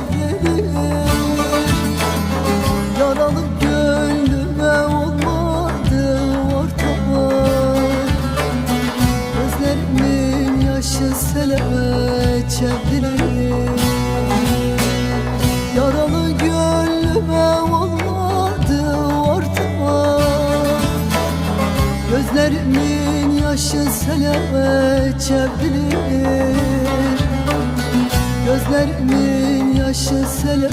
çevrilir Yaralı gönlüme olmadı ortak Gözlerimin yaşı sele çevrilir Yaralı gönlüme olmadı ortak Gözlerimin yaşı sele çevrilir Gözlerimin yaşı sele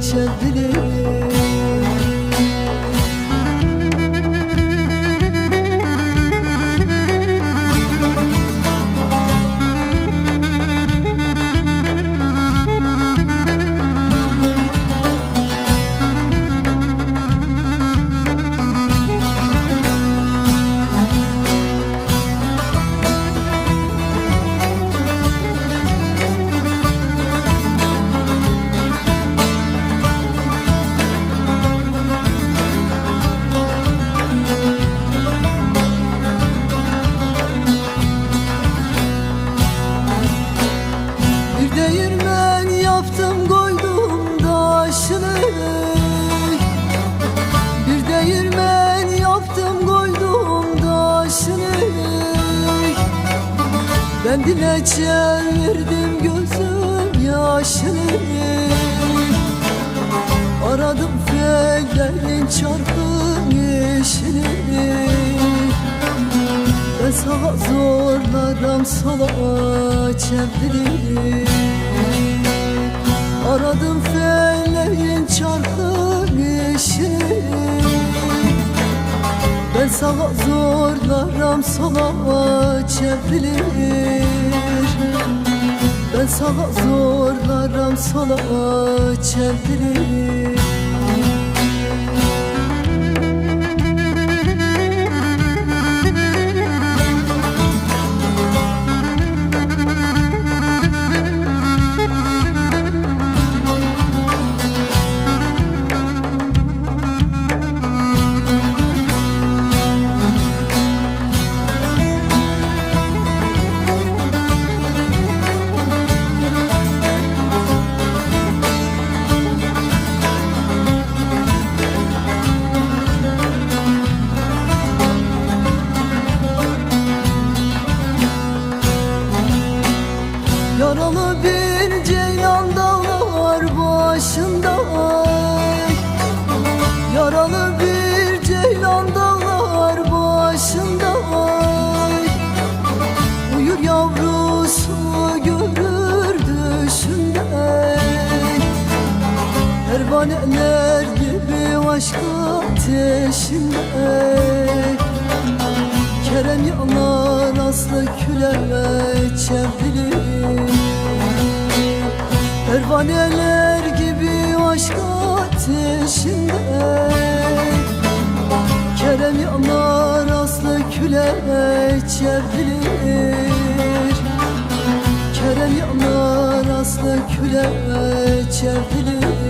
çevrilir Ben dile çevirdim gözüm yaşını. Aradım fellerin çarpın işini ben sağa zorlarım sola çevrilir Aradım felleğin zorlarım sola çevrilir. Ben sağa zorlarım sola çevrilir Pervaneler gibi aşk ateşinde Kerem yanar aslı küle çevrilir. Pervaneler gibi aşk ateşinde Kerem yanar aslı küle çevrilir. Kerem yanar aslı küle çevrilir